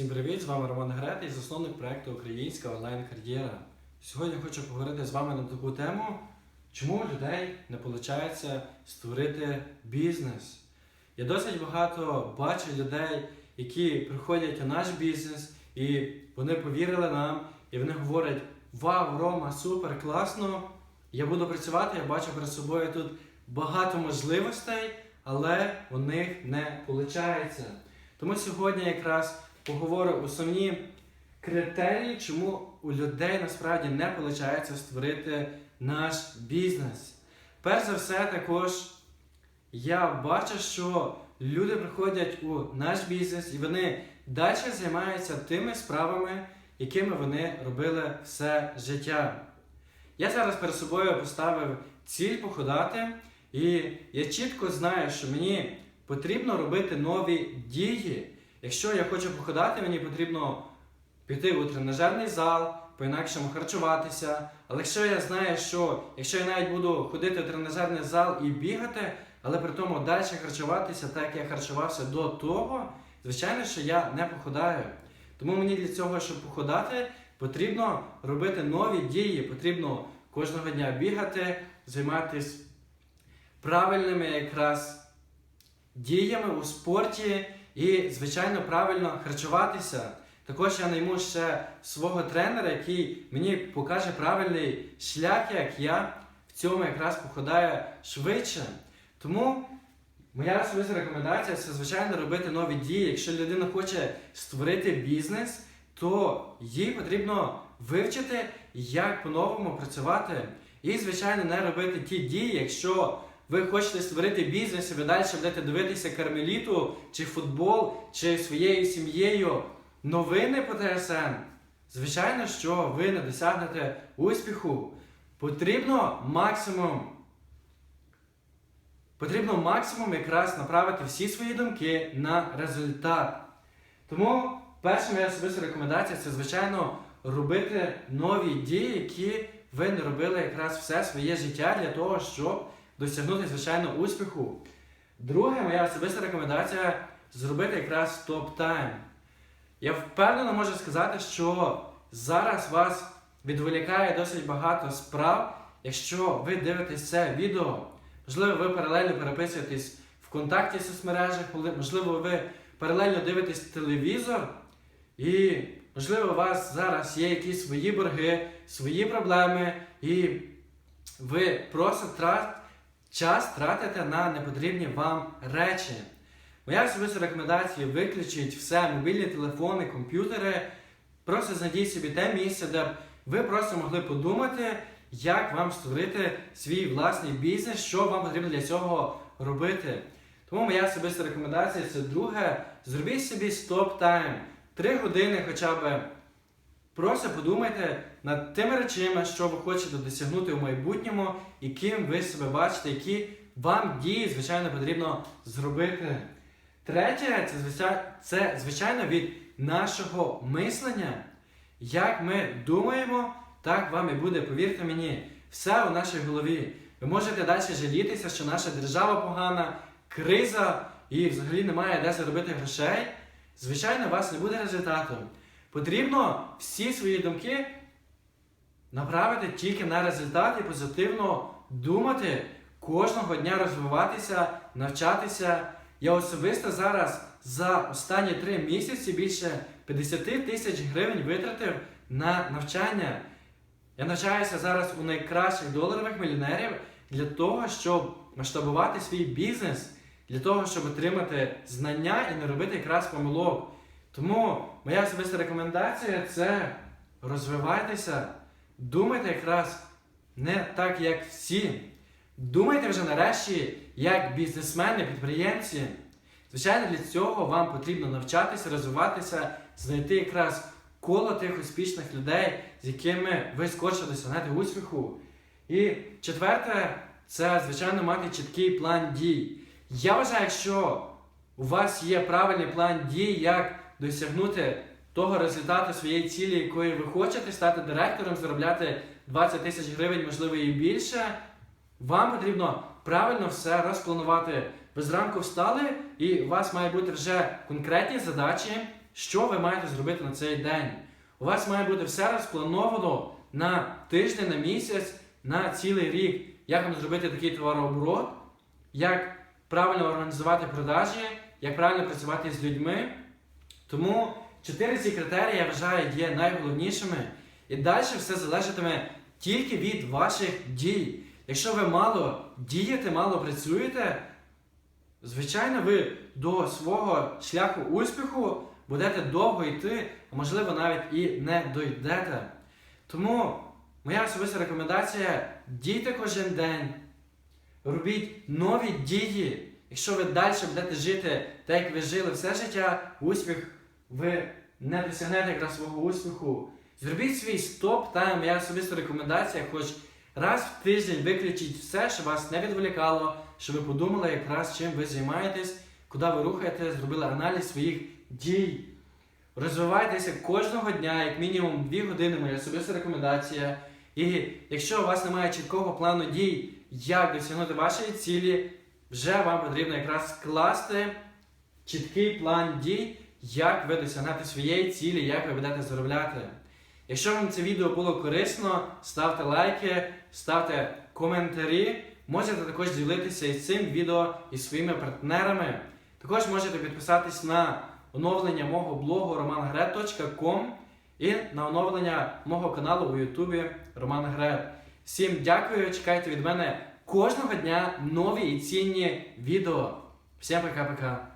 Всім привіт! З вами Роман Гретий, засновник проекту Українська онлайн-кар'єра. Сьогодні хочу поговорити з вами на таку тему, чому у людей не виходить створити бізнес. Я досить багато бачу людей, які приходять у наш бізнес, і вони повірили нам, і вони говорять: Вау, Рома, супер, класно! Я буду працювати, я бачу перед собою тут багато можливостей, але у них не виходить. Тому сьогодні якраз поговорю основні критерії, чому у людей насправді не виходить створити наш бізнес. Перш за все, також я бачу, що люди приходять у наш бізнес і вони далі займаються тими справами, якими вони робили все життя. Я зараз перед собою поставив ціль походати, і я чітко знаю, що мені потрібно робити нові дії. Якщо я хочу походати, мені потрібно піти у тренажерний зал, по-інакшому харчуватися. Але якщо я знаю, що якщо я навіть буду ходити у тренажерний зал і бігати, але при тому далі харчуватися, так як я харчувався до того, звичайно, що я не походаю. Тому мені для цього, щоб походати, потрібно робити нові дії, потрібно кожного дня бігати, займатися правильними якраз діями у спорті і, звичайно, правильно харчуватися. Також я найму ще свого тренера, який мені покаже правильний шлях, як я в цьому якраз походаю швидше. Тому моя особиста рекомендація це, звичайно, робити нові дії. Якщо людина хоче створити бізнес, то їй потрібно вивчити, як по-новому працювати. І, звичайно, не робити ті дії, якщо ви хочете створити бізнес і ви далі будете дивитися кармеліту, чи футбол, чи своєю сім'єю новини по ТСН. Звичайно, що ви не досягнете успіху. Потрібно максимум. Потрібно максимум якраз направити всі свої думки на результат. Тому перша моя особиста рекомендація це, звичайно, робити нові дії, які ви не робили якраз все своє життя для того, щоб досягнути, звичайно, успіху. Друге, моя особиста рекомендація зробити якраз топ-тайм. Я впевнено можу сказати, що зараз вас відволікає досить багато справ, якщо ви дивитесь це відео. Можливо, ви паралельно переписуєтесь в контакті в соцмережах, можливо, ви паралельно дивитесь телевізор, і, можливо, у вас зараз є якісь свої борги, свої проблеми, і ви просто. Час тратите на непотрібні вам речі. Моя особиста рекомендація виключіть все, мобільні телефони, комп'ютери. Просто знайдіть собі те місце, де ви просто могли подумати, як вам створити свій власний бізнес, що вам потрібно для цього робити. Тому моя особиста рекомендація це друге, зробіть собі стоп-тайм. Три години хоча б. Просто подумайте над тими речами, що ви хочете досягнути в майбутньому, і ким ви себе бачите, які вам дії, звичайно, потрібно зробити. Третє, це, звичайно, від нашого мислення. Як ми думаємо, так вам і буде, повірте мені, все у нашій голові. Ви можете далі жалітися, що наша держава погана, криза і взагалі немає де заробити грошей. Звичайно, у вас не буде результату. Потрібно всі свої думки направити тільки на результат і позитивно думати, кожного дня розвиватися, навчатися. Я особисто зараз за останні три місяці більше 50 тисяч гривень витратив на навчання. Я навчаюся зараз у найкращих доларових мільйонерів для того, щоб масштабувати свій бізнес, для того, щоб отримати знання і не робити якраз помилок. Тому моя особиста рекомендація це розвивайтеся, думайте якраз не так, як всі. Думайте вже нарешті, як бізнесмени, підприємці. Звичайно, для цього вам потрібно навчатися, розвиватися, знайти якраз коло тих успішних людей, з якими ви скорше досягнете успіху. І четверте, це, звичайно, мати чіткий план дій. Я вважаю, якщо у вас є правильний план дій, як досягнути того результату своєї цілі, якої ви хочете, стати директором, заробляти 20 тисяч гривень, можливо, і більше. Вам потрібно правильно все розпланувати. Ви зранку встали, і у вас мають бути вже конкретні задачі, що ви маєте зробити на цей день. У вас має бути все розплановано на тиждень, на місяць, на цілий рік. Як вам зробити такий товарооборот, як правильно організувати продажі, як правильно працювати з людьми. Тому чотири ці критерії, я вважаю, є найголовнішими. І далі все залежатиме тільки від ваших дій. Якщо ви мало дієте, мало працюєте, звичайно, ви до свого шляху успіху будете довго йти, а можливо навіть і не дойдете. Тому моя особиста рекомендація дійте кожен день, робіть нові дії. Якщо ви далі будете жити так, як ви жили все життя, успіх, ви не досягнете якраз свого успіху. Зробіть свій стоп-тайм, моя особиста рекомендація, хоч раз в тиждень виключіть все, що вас не відволікало, що ви подумали якраз чим ви займаєтесь, куди ви рухаєте, зробили аналіз своїх дій. Розвивайтеся кожного дня, як мінімум 2 години, моя особиста рекомендація. І якщо у вас немає чіткого плану дій, як досягнути вашої цілі, вже вам потрібно якраз скласти чіткий план дій, як ви досягнете своєї цілі, як ви будете заробляти. Якщо вам це відео було корисно, ставте лайки, ставте коментарі. Можете також ділитися із цим відео із своїми партнерами. Також можете підписатись на оновлення мого блогу romangret.com і на оновлення мого каналу у Ютубі Роман Грет. Всім дякую, чекайте від мене кожного дня нові і цінні відео. Всім пока-пока.